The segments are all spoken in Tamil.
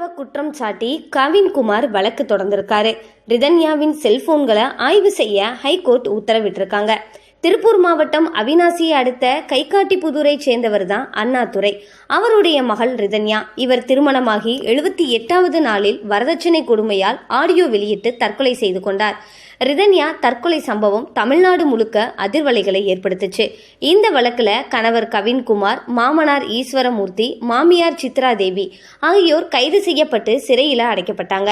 ரிதன்யாவை குற்றம் சாட்டி கவின்குமார் வழக்கு தொடர்ந்திருக்காரு. ரிதன்யாவின் செல்போன்களை ஆய்வு செய்ய ஹைகோர்ட் உத்தரவிட்டிருக்காங்க. திருப்பூர் மாவட்டம் அவினாசியை அடுத்த கைகாட்டிப்புதூரை சேர்ந்தவர் தான் அண்ணாதுரை அவருடைய மகள் ரிதன்யா. இவர் திருமணமாகி எழுபத்தி எட்டாவது நாளில் வரதட்சணை கொடுமையால் ஆடியோ வெளியிட்டு தற்கொலை செய்து கொண்டார். ரிதன்யா தற்கொலை சம்பவம் தமிழ்நாடு முழுக்க அதிர்வலைகளை ஏற்படுத்துச்சு. இந்த வழக்கில் கணவர் கவின்குமார் மாமனார் ஈஸ்வரமூர்த்தி மாமியார் சித்ரா தேவி ஆகியோர் கைது செய்யப்பட்டு சிறையில் அடைக்கப்பட்டாங்க.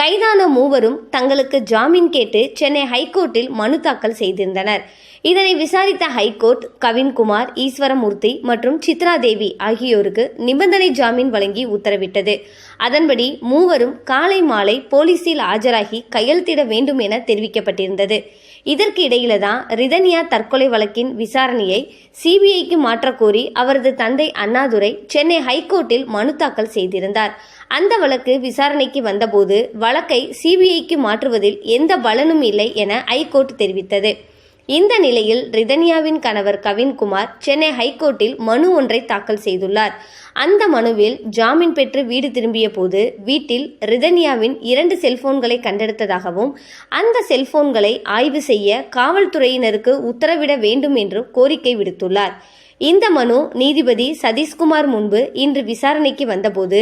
கைதான மூவரும் தங்களுக்கு ஜாமீன் கேட்டு சென்னை ஹைகோர்ட்டில் மனு தாக்கல் செய்திருந்தனர். இதனை விசாரித்த ஹைகோர்ட் கவின்குமார் ஈஸ்வரமூர்த்தி மற்றும் சித்ரா தேவி ஆகியோருக்கு நிபந்தனை ஜாமீன் வழங்கி உத்தரவிட்டது. அதன்படி மூவரும் காலை மாலை போலீசில் ஆஜராகி கையெழுத்திட வேண்டும் என தெரிவிக்கப்பட்டிருந்தது. இதற்கு இடையில தான் ரிதன்யா தற்கொலை வழக்கின் விசாரணையை சிபிஐக்கு மாற்றக்கோரி அவரது தந்தை அண்ணாதுரை சென்னை ஹைகோர்ட்டில் மனு தாக்கல் செய்திருந்தார். அந்த வழக்கு விசாரணைக்கு வந்தபோது வழக்கை சிபிஐக்கு மாற்றுவதில் எந்த பலனும் இல்லை என ஹைகோர்ட் தெரிவித்தது. இந்த நிலையில் ரிதன்யாவின் கணவர் கவின்குமார் சென்னை ஹைகோர்ட்டில் மனு ஒன்றை தாக்கல் செய்துள்ளார். அந்த மனுவில் ஜாமீன் பெற்று வீடு திரும்பிய போது வீட்டில் ரிதன்யாவின் இரண்டு செல்போன்களை கண்டெடுத்ததாகவும் அந்த செல்போன்களை ஆய்வு செய்ய காவல்துறையினருக்கு உத்தரவிட வேண்டும் என்று கோரிக்கை விடுத்துள்ளார். இந்த மனு நீதிபதி சதீஷ்குமார் முன்பு இன்று விசாரணைக்கு வந்தபோது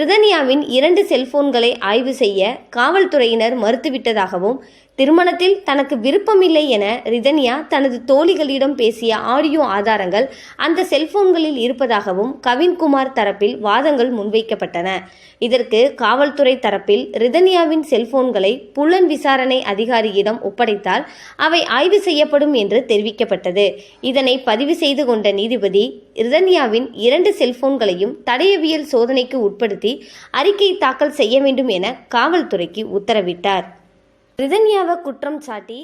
ரிதன்யாவின் இரண்டு செல்போன்களை ஆய்வு செய்ய காவல்துறையினர் மறுத்துவிட்டதாகவும் திருமணத்தில் தனக்கு விருப்பமில்லை என ரிதன்யா தனது தோழிகளிடம் பேசிய ஆடியோ ஆதாரங்கள் அந்த செல்போன்களில் இருப்பதாகவும் கவின்குமார் தரப்பில் வாதங்கள் முன்வைக்கப்பட்டன. இதற்கு காவல்துறை தரப்பில் ரிதன்யாவின் செல்போன்களை புலன் விசாரணை அதிகாரியிடம் ஒப்படைத்தால் அவை ஆய்வு செய்யப்படும் என்று தெரிவிக்கப்பட்டது. இதனை பதிவு செய்து கொண்ட நீதிபதி ரிதன்யாவின் இரண்டு செல்போன்களையும் தடயவியல் சோதனைக்கு உட்படுத்தி அறிக்கை தாக்கல் செய்ய வேண்டும் என காவல்துறைக்கு உத்தரவிட்டார். ரிதன்யாவை குற்றம் சாட்டி